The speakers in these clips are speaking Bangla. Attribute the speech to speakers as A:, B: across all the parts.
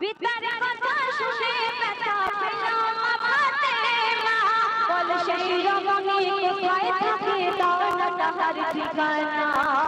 A: বিতার কথা শুনে ব্যথা পেলাম আমাতে মা বল সেই রমণ हर ठिकाना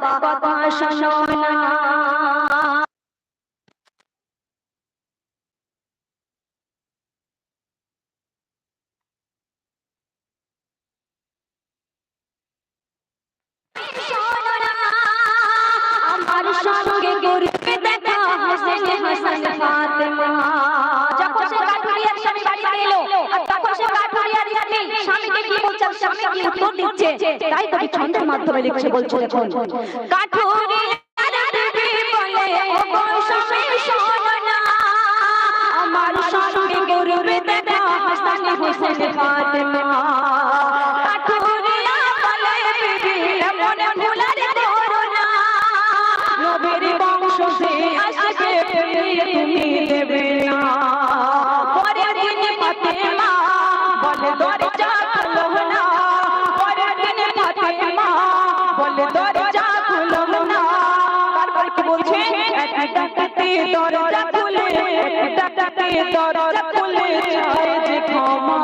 A: শোনো না আমার শোনো তোমার স্বামী কি উত্তর দিচ্ছে। তাই তুমি ছন্দের মাধ্যমে লিখছে বলছো দেখুন। কাঠুরি আমার সঙ্গে গুরুর দেখা হাসান হোসেন ফাতেমা ডাকাতে দরজা খুলে ডাকাতে
B: দরজা খুলে চায় যে ক্ষমা।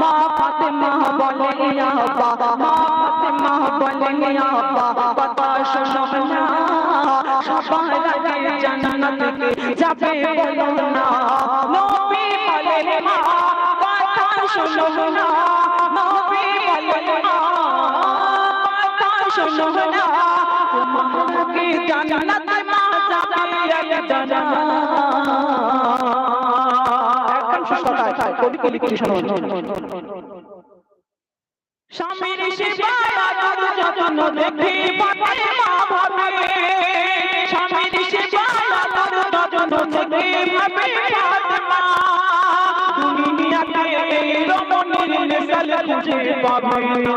B: মা ফাতেমা বলে বাবা মা ফাতেমা বলে বাবা বাবা শোনা সবার আগে জান্নাতে যাবে বলো না। নবী বলে মা, কথা শোনো না, নবী বলে মা, কথা শোনো না তোমাকে জান্নাতে
C: শেষ কথায় কবি কবি কিছু
B: স্বামীর সেবায় যত্ন দেখে পাতে মা ভাবে। স্বামীর সেবায় যত্ন দেখে ভাবে ফাতেমা দুনিয়াতে রমণীর মিসাল খুঁজে পাবে না।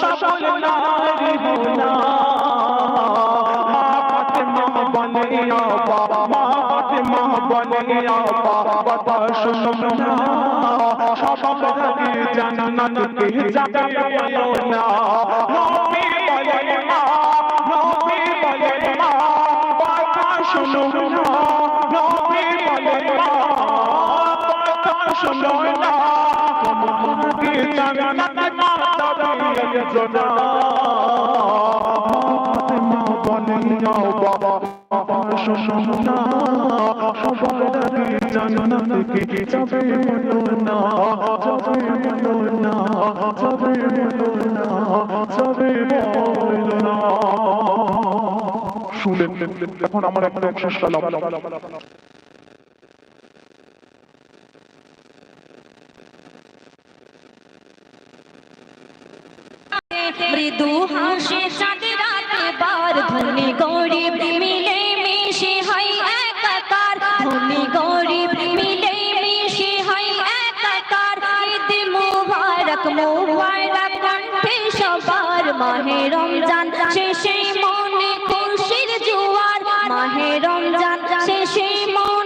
B: সফল নারী মা ফাতেমা বলে বাবা ফাতেমা
C: শুনলেন এখন আমার একটা শেষ
A: মৃদু চাঁদ রাতে বার। ধনী গরিব মিলে মিশে হয় একাকার। ধনী গরিব মিলে মিশে হয় একাকার। ঈদ মুবারক মুবারক কণ্ঠে সবার। মাহে রমজান, শেষে মনে খুশির জোয়ার। মাহে রমজান, শেষে মনে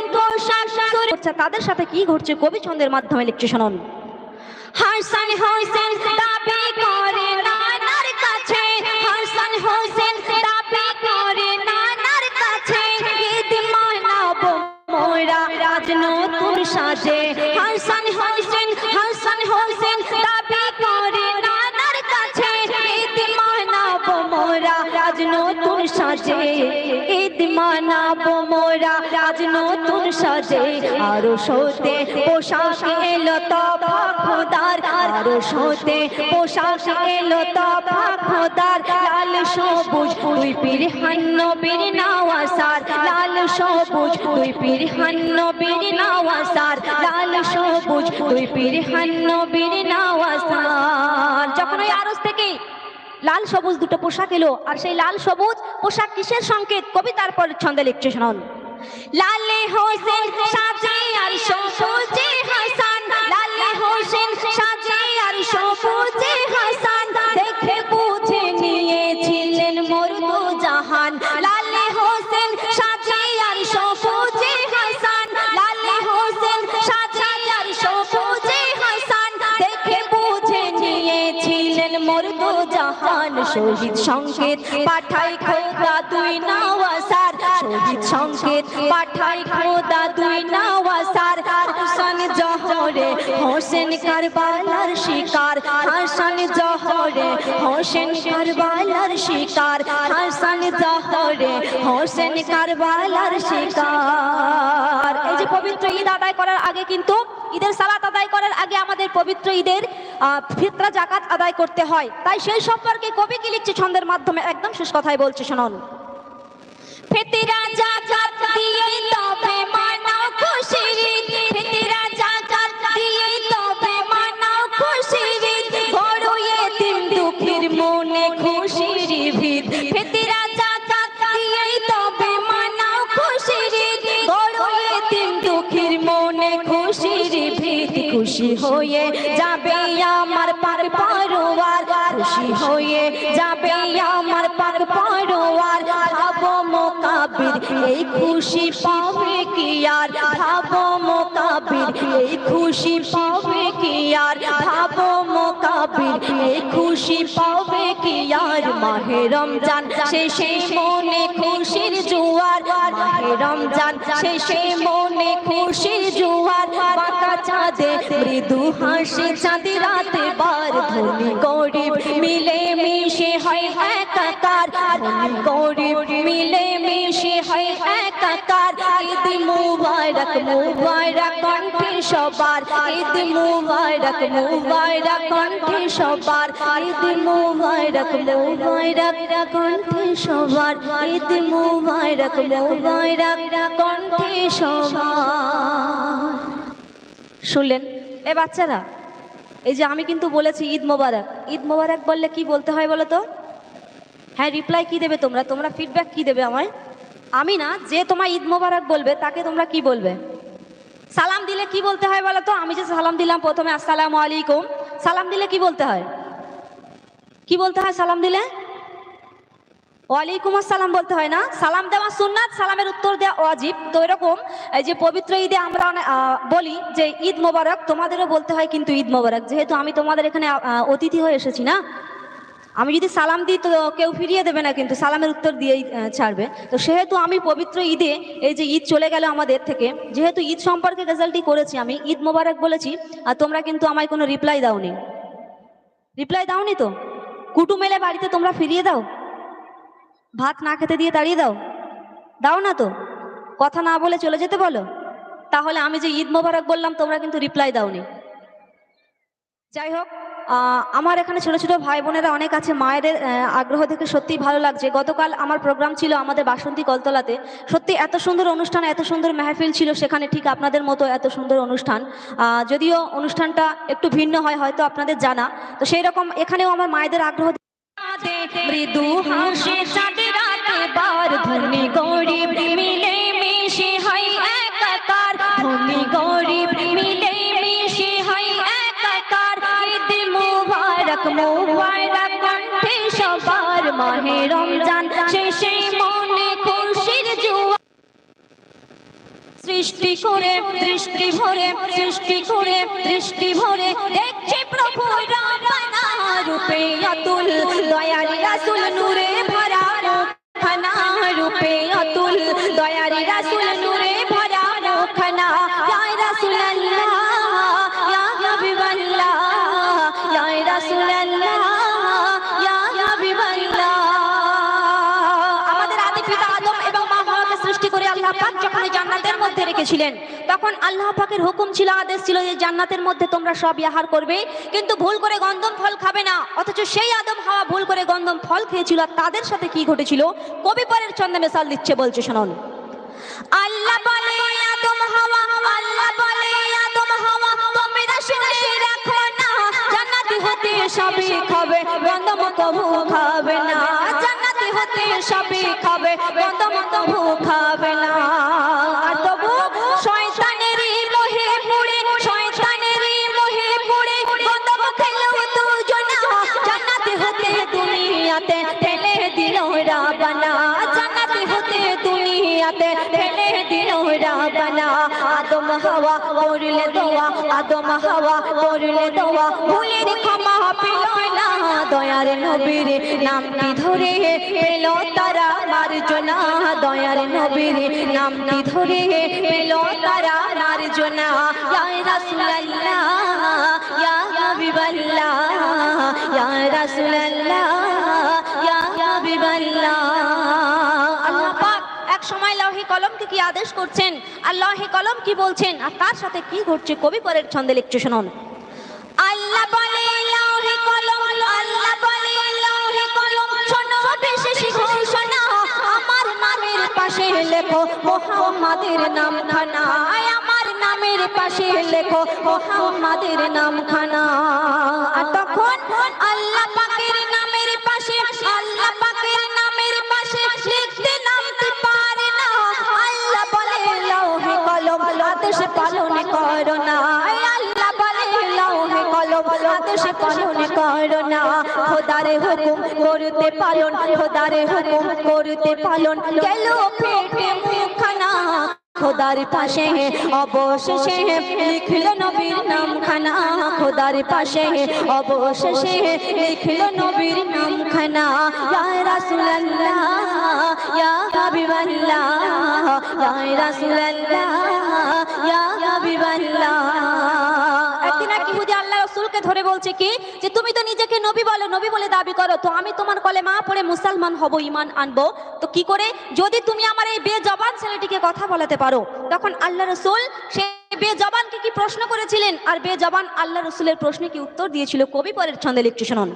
A: আচ্ছা, তাদের সাথে কি ঘটছে? কবি ছন্দের মাধ্যমে লিখছে শুনুন। হাসান হোসেন দাবি নতুন সাজে, আরও সোতে পোশাক এলো তবা খোদার আরও সোতে পোশাক এলো তবা খোদার লাল সবুজ, দুই পীর হান্ন বীর নাওয়াসার, লাল সবুজ, দুই পীর হান্ন বীর নাওয়াসার, লাল সবুজ, দুই পীর হান্ন বীর নাওয়াসার। যখন ওই আরস থেকে লাল সবুজ দুটো পোশাক এলো, আর সেই লাল সবুজ পোশাক কিসের সংকেত? কবিতার পর ছন্দে লিখছে শুনুন। লালে হোসেন সাজে আর সবুজে হাসান। লালে হোসেন সাজে আর সবুজে হাসান। দেখে বুঝে নিয়েছিলেন মরদু জাহান লালে হোসেন সাজে আর সবুজে হাসান। লালে হোসেন সাজে আর সবুজে হাসান। দেখে বুঝে নিয়েছিলেন মর্দ জাহান শহীদ সংকেত পাঠাই দুই নাওয়াসার শহীদ সংকেত পাঠাই খোদা দুই নাওয়াসার। হাসান জহরে হোসেন কারবালার শিকার। হাসান জহরে হোসেন কারবালার শিকার। হাসান জহরে হোসেন কারবালার শিকার। এই যে পবিত্র ঈদ আদায় করার আগে কিন্তু, ঈদের সালাত আদায় করার আগে আমাদের পবিত্র ঈদের ফিতরা জাকাত আদায় করতে হয়। তাই সেই সম্পর্কে কবি কি লিখছে ছন্দের মাধ্যমে? একদম শেষ কথাই বলছে, শুনুন। হয়ে যাবে আমার পার পারোয়ার খুশি হয়ে খুশি পাবে কি আর? ভাবো মোকাবির এই খুশি পাবে কি আর? ভাবো মোকাবির এই খুশি পাবে কি আর? মাহে রমজান, শেষে মনে খুশির জোয়ার। মাহে রমজান, শেষে মনে খুশির জোয়ার। পাতা চাঁদে মৃদু হাসি, চাঁদি রাতে বার ধনী গরিব মিলে মিশে হয় একাকার। গরিব মিলে মিশে হয় একাকার। ঈদ মুবারক মুবারক কণ্ঠে সবার, ঈদ মুবারক মুবারক কণ্ঠে সবার, ঈদ মুবারক মুবারক কণ্ঠে সবার, ঈদ মুবারক মুবারক কণ্ঠে সবার। শুনলেন? এ বাচ্চারা, এই যে আমি কিন্তু বলেছি ঈদ মোবারক। ঈদ মোবারক বললে কি বলতে হয় বলো তো? হ্যাঁ রিপ্লাই কি দেবে তোমরা? তোমরা ফিডব্যাক কি দেবে আমায়? আমি না, যে তোমার ঈদ মোবারক বলবে, তাকে তোমরা কি বলবে? সালাম দিলে কি বলতে হয় বলো তো? আমি যে সালাম দিলাম প্রথমে আসসালাম আলাইকুম। সালাম দিলে কি বলতে হয়? কি বলতে হয় সালাম দিলে? ওয়ালাইকুম আসসালাম বলতে হয় না? সালাম দেওয়া সুন্নাত, সালামের উত্তর দেওয়া ওয়াজিব। তো এরকম, এই যে পবিত্র ঈদে আমরা বলি যে ঈদ মোবারক, তোমাদেরও বলতে হয় কিন্তু ঈদ মোবারক। যেহেতু আমি তোমাদের এখানে অতিথি হয়ে এসেছি না? আমি যদি সালাম দিই তো কেউ ফিরিয়ে দেবে না, কিন্তু সালামের উত্তর দিয়েই ছাড়বে। তো সেহেতু আমি পবিত্র ঈদে এই যে ঈদ চলে গেল আমাদের থেকে, যেহেতু ঈদ সম্পর্কে রেজাল্টই করেছি আমি, ঈদ মোবারক বলেছি, আর তোমরা কিন্তু আমায় কোনো রিপ্লাই দাওনি। রিপ্লাই দাওনি তো? কুটুম এলে বাড়িতে তোমরা ফিরিয়ে দাও? ভাত না খেতে দিয়ে তাড়িয়ে দাও? দাও না তো? কথা না বলে চলে যেতে বলো? তাহলে আমি যে ঈদ মোবারক বললাম, তোমরা কিন্তু রিপ্লাই দাওনি। যাই হোক আমার এখানে ছোট ছোট ভাই বোনেরা অনেক আছে আহ, আগ্রহ দেখে সত্যি ভালো লাগছে। গতকাল আমার প্রোগ্রাম ছিল আমাদের বাসন্তী কলতলাতে। সত্যি এত সুন্দর অনুষ্ঠান এত সুন্দর মেহফিল ছিল সেখানে ঠিক আপনাদের মতো এত সুন্দর অনুষ্ঠান। যদিও অনুষ্ঠানটা একটু ভিন্ন হয় হয়তো আপনাদের জানা। তো সেই রকম এখানেও আমার মায়েদের আগ্রহ মৃদু হাসি রাতে বার মুবারক মুবারক কণ্ঠে সবার মাহে রমজান। শেষে মনে খুশির জুয়া। সৃষ্টি করে দৃষ্টি ভরে, সৃষ্টি করে দৃষ্টি ভরে। দেখছে প্রভু রূপে অতুল, দয়ারি রাসুল নূরে ভরা রূপে অতুল, দয়ারি রাসুল নূরে পাক জান্নাতের মধ্যে রেখেছিলেন। তখন আল্লাহ পাকের হুকুম ছিল, আদেশ ছিল যে জান্নাতের মধ্যে তোমরা সব ইয়াহার করবে, কিন্তু ভুল করে গন্ধম ফল খাবে না। অথচ সেই আদম হাওয়া ভুল করে গন্ধম ফল খেয়েছিল, আর তাদের সাথে কি ঘটেছিল? কবি পরের ছন্দে মেশাল দিচ্ছে, বলছে, শুনুন। আল্লাহ বলে, আদম হাওয়া, আল্লাহ বলে, আদম হাওয়া, তোমরা শুনে রাখো না, জান্নাতি হতে সবই খাবে গন্ধম কবু খাবে না। হতে সবই খাবে গন্ধম কবু খাবে না। আর তবু শয়তানের লোহে পড়ে শয়তানের লোহে পড়ে গন্ধম খেলেও দুজনা জান্নাতে হতে দুনিয়াতে রাবানা আদম হাওয়া করলে দোয়া আদম হাওয়া করলে দোয়া ভুলের ক্ষমা পেল না, দয়ার নবীর নামটি ধরে পেল তারা মার্জনা, দয়ার নবীর নামটি ধরে পেল তারা মার্জনা রাসূলুল্লাহ ইয়া হাবিবাল্লাহ ইয়া রাসূলুল্লাহ। সময় লৌহে কলমকে কি আদেশ করছেন? আর লৌহে কলম কি বলছেন? আর তার সাথে কি ঘটছে? কবি পরের ছন্দে লিখছে শুনুন। আল্লাহ বলে লৌহে কলম, আল্লাহ বলে লৌহে কলম। শোনো আমার নামের পাশে লেখো নাম খানা আমার নামের পাশে লেখো নাম খানা তখন আল্লাহ পালন করো না আল্লাহ বলে লৌহে কলম, আদেশ পালন করো না খোদারে হুকুম করতে পালন, খোদারে হুকুম করতে পালন। গেল পেটে মুখানা খোদার পাশে অবশেষে লিখল নবীর নাম খানা খোদার পাশে অবশেষে লিখল নবীর নাম খানা ইয়া রাসূলুল্লাহ, ইয়া হাবিবাল্লাহ, ইয়া রাসূলুল্লাহ, ইয়া হাবিবাল্লাহ। ধরে বলছে কি? যে তুমি তো নিজেকে নবী বলো, নবী বলে দাবি করো, তো আমি তোমার কলেমা পড়ে মুসলমান হব, ঈমান আনব। তো কি করে? যদি তুমি আমার এই বেজবান ছেলেটিকে কথা বলাতে পারো, তখন আল্লাহ রসুল সে বেজবানকে কি প্রশ্ন করেছিলেন? আর বেজবান আল্লাহ রসুলের প্রশ্নে কি উত্তর দিয়েছিল? কবি পরের ছন্দে লিখছে, শুনুন।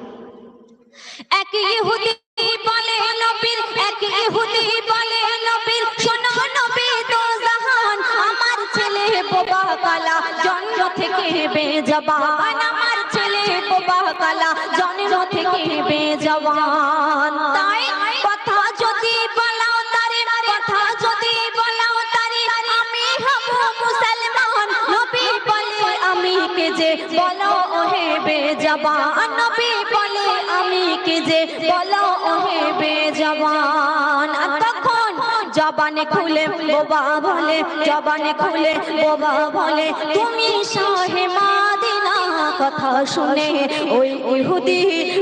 A: কালা, জন্ম থেকে বেজবান। বেজবান নবী বলে, আমি কে যে বলো ওহে তখন জবানে খুলে বোবা বলে, জবানে খুলে বোবা বলে, তুমি শাহে মাদিনা কথা শুনে, ওই ইহুদি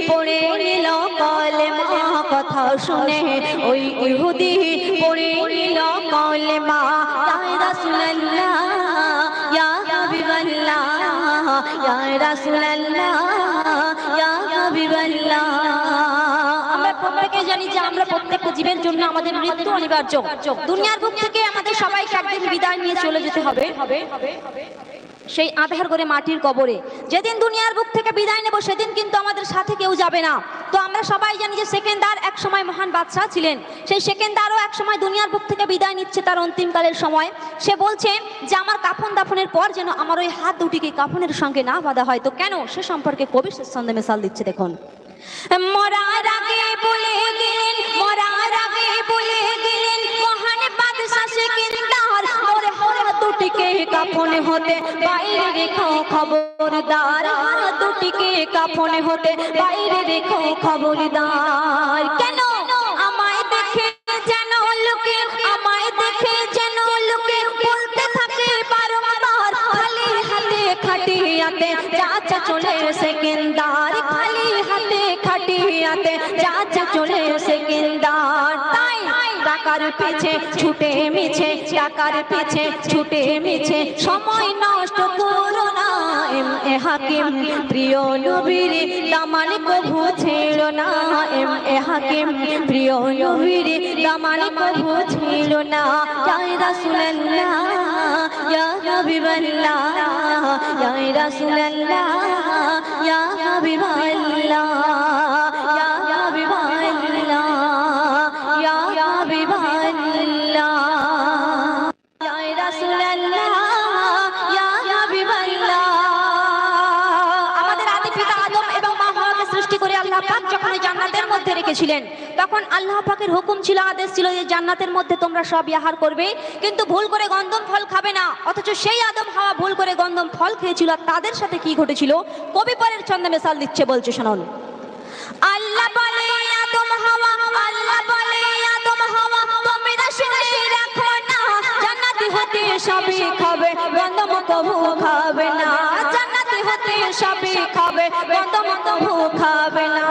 A: পড়ে নিল কলেমা কথা শুনে, ওই ইহুদি পড়ে নিল কলেমা। তাই রাসূলুল্লাহ আমরা প্রত্যেকে জানি যে আমরা প্রত্যেকটা জীবের জন্য আমাদের মৃত্যু অনিবার্য। দুনিয়ার বুক আমাদের সবাইকে একদিন বিদায় নিয়ে চলে যেতে হবে। সেই আধার করে মাটির কবরে। যেদিন দুনিয়ার বুক থেকে বিদায় নেব, সেদিন কিন্তু আমাদের সাথে কেউ যাবে না। তো আমরা সবাই জানি যে সেকেন্দার এক সময় মহান বাদশাহ ছিলেন। সেই সেকেন্দারও এক সময় দুনিয়ার বুক থেকে বিদায় নিচ্ছে তার অন্তিমকালের সময়। সে বলছে যে, আমার কাফন দাফনের পর যেন আমার ওই হাত দুটিকে কাফনের সঙ্গে না বাঁধা হয়। তো কেন? সে সম্পর্কে কবি শেষ সন্দেহ মেশাল দিচ্ছে, দেখুন। গেলেন কাফনে হতে, বাইরে রেখো খবরদার। হাত দুটিকে কাফনে হতে, বাইরে রেখো খবরদার। কেন? আমায় দেখে যেন লোকে, আমায় দেখে যেন লোকে বলতে থাকে বারবার। খালি হাতে খাটিয়াতে চাচা চলে সেকেন্দার টাকার পিছে, ছুটে মিছে টাকার পিছে, ছুটে মিছে, সময় নষ্ট করো না, এম এ হাকিম, প্রিয় নবীর দামান কভু ছিল না, এম এ হাকিম, প্রিয় নবীর দামান কভু ছিল না জয় রাসূলুল্লাহ, ইয়া হাবিবাল্লাহ ইয়া রাসূলুল্লাহ রেখেছিলেন তখন আল্লাহ পাকের হুকুম ছিল, আদেশ ছিল যে জান্নাতের মধ্যে তোমরা সব ইয়াহার করবে, কিন্তু ভুল করে গন্ধম ফল খাবে না। অথচ সেই আদম হাওয়া ভুল করে গন্ধম ফল খেয়েছিল, আর তাদের সাথে কি ঘটেছিল? কবি পরের ছন্দে মেশাল দিচ্ছে, বলছে, শুনুন। আল্লাহ বলে, আদম হাওয়া, আল্লাহ বলে, আদম হাওয়া, তোমরা শুনে রাখো না। জান্নাতি হতে সবই খাবে গন্ধম কবু খাবে না। জান্নাতি হতে সবই খাবে গন্ধম কবু খাবে না।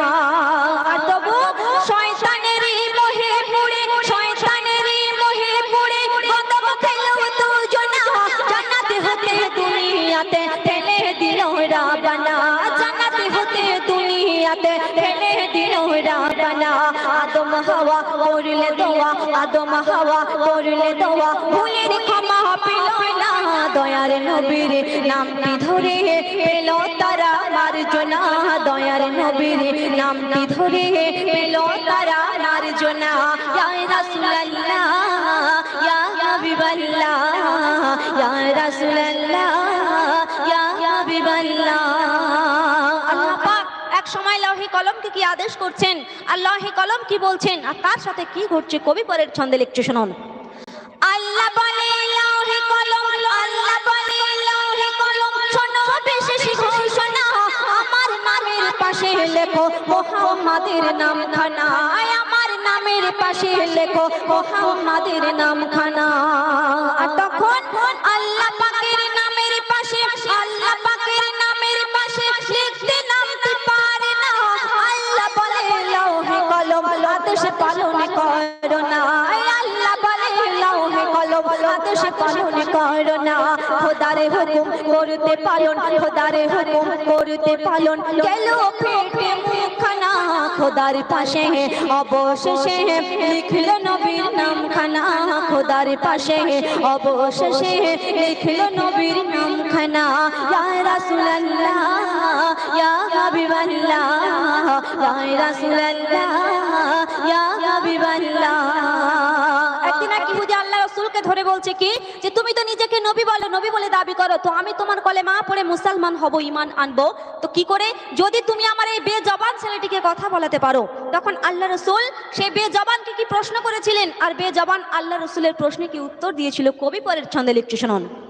A: আদম হাওয়া করলে দোয়া, আদম হাওয়া করলে দোয়া। ভুলের ক্ষমা পেল না দয়ার নবীর নামটি ধরে পেল তারা মার্জনা। দয়ার নবীর নামটি ধরে পেল তারা মার্জনা। রাসূলুল্লাহ, ইয়া হাবিবাল্লাহ, ইয়া রাসূলুল্লাহ, ইয়া হাবিবাল্লাহ। সময় লৌহি কলমকে কি আদেশ করছেন? আর লৌহি কলম কি বলছেন? আর তার সাথে কি ঘটছে? কবি পরের ছন্দে লিখছে, শুনুন। আল্লাহ বলে, লৌহি কলম, আল্লাহ বলে, লৌহি কলম। শোনো বিশেষ ঘোষণা আমার নামের পাশে লেখো, মোহাম্মদের নাম খানা আমার নামের পাশে লেখো, মোহাম্মদের নাম খানা আর তখন আল্লাহ করো না। আল্লাহ বলে লৌহে কলম আদেশ পালন করো না। খোদারে হুকুম করতে পালন, খোদারে হুকুম করতে পালন। গেল খোদার পাশে অবশেষে লিখলো নবীর নাম খানা খোদার পাশে অবশেষে লিখলো নবীর নাম খানা ইয়া রাসূলুল্লাহ একদিন এক ইহুদি আল্লাহ রাসূলকে ধরে বলছে কি? যে তুমি তো নিজেকে নবী নবী বলে দাবি করো। তো আমি তোমার কলেমা পড়ে মুসলমান হব, ঈমান আনব। তো কি করে? যদি তুমি আমার এই বেজবান ছেলেটিকে কথা বলাতে পারো, তখন আল্লাহ রসুল সেই বেজবানকে কি প্রশ্ন করেছিলেন? আর বেজবান আল্লাহ রসুলের প্রশ্নে কি উত্তর দিয়েছিল? কবি পরের ছন্দে লিখছে, শুনুন।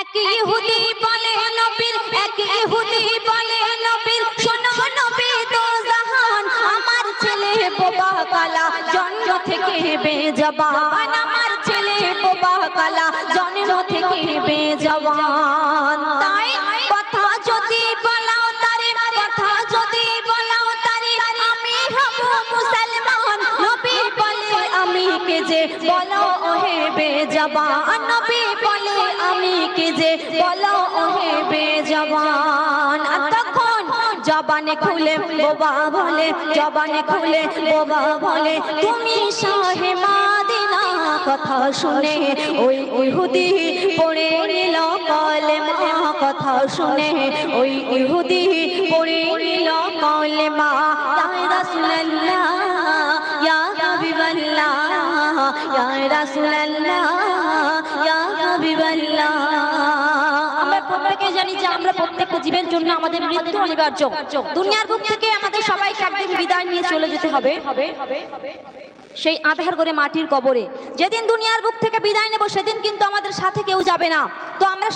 A: এক ইহুদি বলে নবীর, এক ইহুদি বলে নবীর। শোনো নবী তো জাহান, আমার ছেলে বোবা কালা, জন্ম থেকে বেজবান। আমার ছেলে বোবা কালা, জন্ম থেকে বেজবান। তাই কথা যদি বলাও তারে, কথা যদি বলাও তারে, আমি হব মুসলমান। নবী বলে আমি কে যে বলো, ওহে বেজবান। যে বলো ওহে বেজবান। তখন জবানে খুলে বোবা বলে, জবানে খুলে বোবা বলে, তুমি শাহে মাদিনা কথা শুনে ওই ইহুদি পড়ে নিল কলেমা। কথা শুনে ওই ইহুদি পড়ে নিল কলেমা। ইয়া রাসূলুল্লাহ, ইয়া হাবিবাল্লাহ, ইয়া রাসূলুল্লাহ আমরা জানি যে আমরা প্রত্যেকটা জীবের জন্য আমাদের মৃত্যু অনিবার্য। দুনিয়ার বুক থেকে আমাদের সবাইকে একদিন বিদায় নিয়ে চলে যেতে হবে। সেই আধার করে মাটির কবরে। যেদিন দুনিয়ার বুক থেকে বিদায় নেব, সেদিন কিন্তু আমাদের সাথে কেউ যাবে না। তো আমরা